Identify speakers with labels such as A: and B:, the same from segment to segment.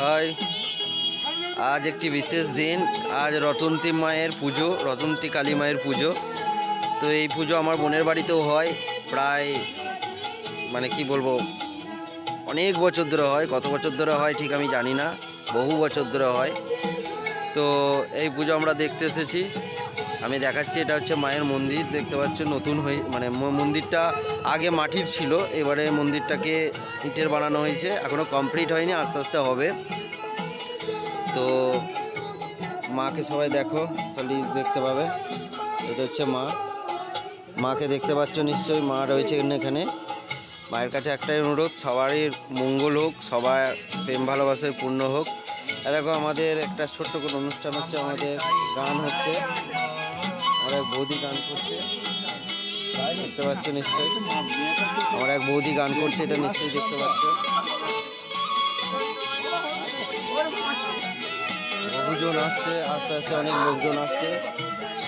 A: হয়। আজ একটি বিশেষ দিন। আজ রতন্তী মায়ের পুজো, রতন্তী কালী মায়ের পুজো। তো এই পুজো আমার বোনের বাড়িতেও হয়। প্রায় মানে কি বলব, অনেক বছর ধরে হয়। কত বছর ধরে হয় ঠিক আমি জানি না। বহু বছর ধরে হয়। তো এই পুজো আমরা দেখতে এসেছি। আমি দেখাচ্ছি, এটা হচ্ছে মায়ের মন্দির, দেখতে পাচ্ছ নতুন হয়ে মানে মন্দিরটা আগে মাটির ছিল, এবারে মন্দিরটাকে ইটের বানানো হয়েছে এখনও কমপ্লিট হয়নি, আস্তে আস্তে হবে। তো মাকে সবাই দেখো, খালি দেখতে পাবে, এটা হচ্ছে মা। মাকে দেখতে পাচ্ছ নিশ্চয়ই, মা রয়েছে এখানে মায়ের কাছে একটাই অনুরোধ, সবারই মঙ্গল হোক, সবার প্রেম ভালোবাসায় পূর্ণ হোক। দেখো, আমাদের একটা ছোট্ট করে অনুষ্ঠান হচ্ছে, আমাদের গান হচ্ছে। আমার এক বৌদি গান করছে। দেখতে পাচ্ছ নিশ্চয়ই। আমার এক বৌদি গান করছে, এটা নিশ্চয়ই দেখতে পাচ্ছ। বহুজন আসছে, আস্তে আস্তে অনেক লোকজন আসছে।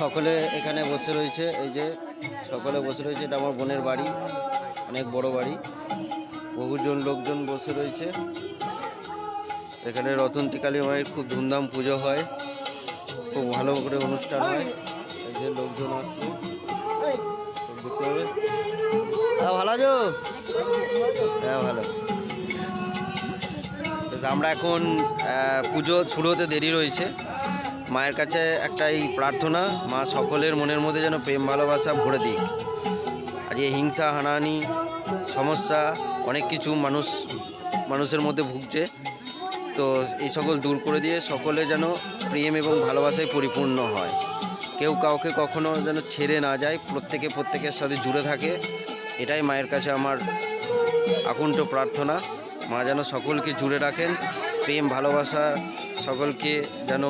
A: সকলে এখানে বসে রয়েছে, এই যে সকলে বসে রয়েছে, এটা আমার বোনের বাড়ি, অনেক বড় বাড়ি। বহুজন লোকজন বসে রয়েছে। এখানে রতন্তী কালী মায়ের খুব ধুমধাম পুজো হয়। খুব ভালো করে অনুষ্ঠান হয়। এই যে লোকজন আসছে। দেখতে হবে হ্যাঁ ভালো আছো? হ্যাঁ ভালো। আমরা এখন পুজো শুরু হতে দেরি রয়েছে। মায়ের কাছে একটাই প্রার্থনা মা সকলের মনের মধ্যে যেন প্রেম ভালোবাসা ভরে দিক। আজ এই হিংসা হানাহানি সমস্যা অনেক কিছু মানুষ মানুষের মধ্যে ভুগছে। তো এই সকল দূর করে দিয়ে সকলে যেন প্রেম এবং ভালোবাসায় পরিপূর্ণ হয়। কেউ কাউকে কখনো যেন ছেড়ে না যায়, প্রত্যেকে প্রত্যেকের সাথে জুড়ে থাকে। এটাই মায়ের কাছে আমার আকুণ্ঠ প্রার্থনা। মা যেন সকলকে জুড়ে রাখেন, প্রেম, ভালোবাসা সকলকে যেন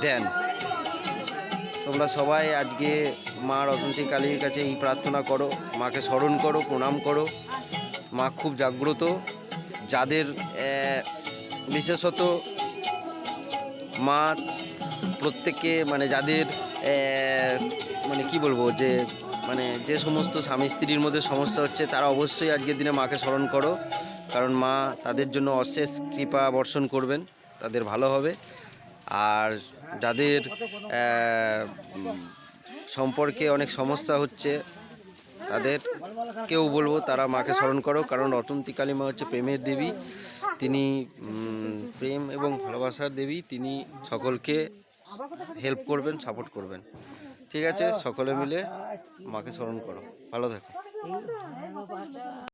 A: দেন। তোমরা সবাই আজকে মা রতন্তী কালীর কাছে এই প্রার্থনা করো, মাকে স্মরণ করো, প্রণাম করো। মা খুব জাগ্রত। যাদের বিশেষত মা প্রত্যেককে মানে যাদের মানে কি বলব যে মানে যে সমস্ত স্বামী স্ত্রীর মধ্যে সমস্যা হচ্ছে, তারা অবশ্যই আজকের দিনে মাকে স্মরণ করো। কারণ মা তাদের জন্য অশেষ কৃপা বর্ষণ করবেন, তাদের ভালো হবে। আর যাদের সম্পর্কে অনেক সমস্যা হচ্ছে তাদের কেউ বলব তারা মাকে স্মরণ করো, কারণ রতন্তী কালী মা হচ্ছে প্রেমের দেবী। তিনি প্রেম এবং ভালোবাসার দেবী। তিনি সকলকে হেল্প করবেন সাপোর্ট করবেন। ঠিক আছে, সকলে মিলে মাকে স্মরণ করো। ভালো থাকো।